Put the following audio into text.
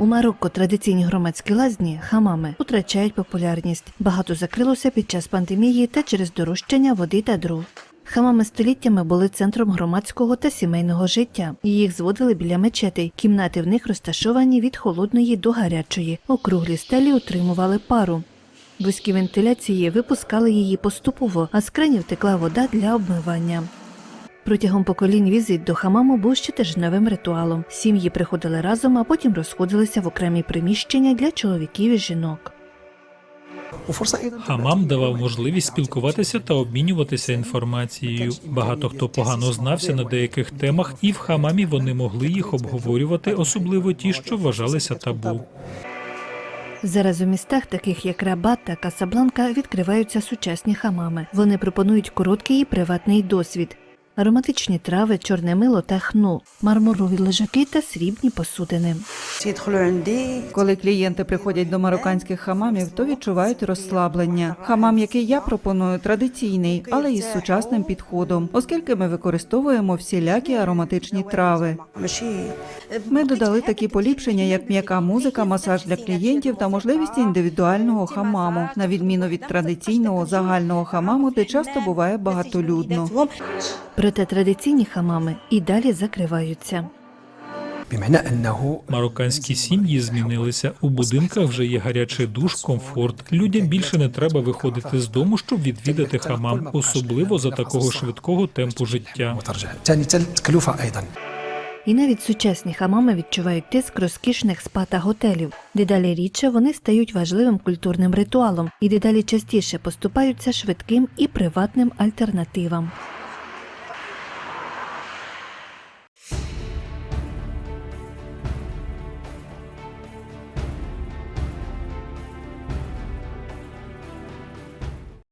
У Марокко традиційні громадські лазні хамами втрачають популярність. Багато закрилося під час пандемії та через дорожчання води та дров. Хамами століттями були центром громадського та сімейного життя. Їх зводили біля мечетей. Кімнати в них розташовані від холодної до гарячої. Округлі стелі утримували пару. Вузькі вентиляції випускали її поступово, а з кранів текла вода для обмивання. Протягом поколінь візит до хамаму був ще тижневим ритуалом. Сім'ї приходили разом, а потім розходилися в окремі приміщення для чоловіків і жінок. Хамам давав можливість спілкуватися та обмінюватися інформацією. Багато хто погано знався на деяких темах, і в хамамі вони могли їх обговорювати, особливо ті, що вважалися табу. Зараз у містах, таких як Рабат та Касабланка, відкриваються сучасні хамами. Вони пропонують короткий і приватний досвід. Ароматичні трави, чорне мило та хну, мармурові лежаки та срібні посудини. Коли клієнти приходять до марокканських хамамів, то відчувають розслаблення. Хамам, який я пропоную, традиційний, але із сучасним підходом, оскільки ми використовуємо всілякі ароматичні трави. Ми додали такі поліпшення, як м'яка музика, масаж для клієнтів та можливість індивідуального хамаму, на відміну від традиційного загального хамаму, де часто буває багатолюдно. Проте традиційні хамами і далі закриваються. Марокканські сім'ї змінилися у будинках. Вже є гарячий душ, комфорт. Людям більше не треба виходити з дому, щоб відвідати хамам, особливо за такого швидкого темпу життя. І навіть сучасні хамами відчувають тиск розкішних спа та готелів. Дедалі рідше вони стають важливим культурним ритуалом і дедалі частіше поступаються швидким і приватним альтернативам.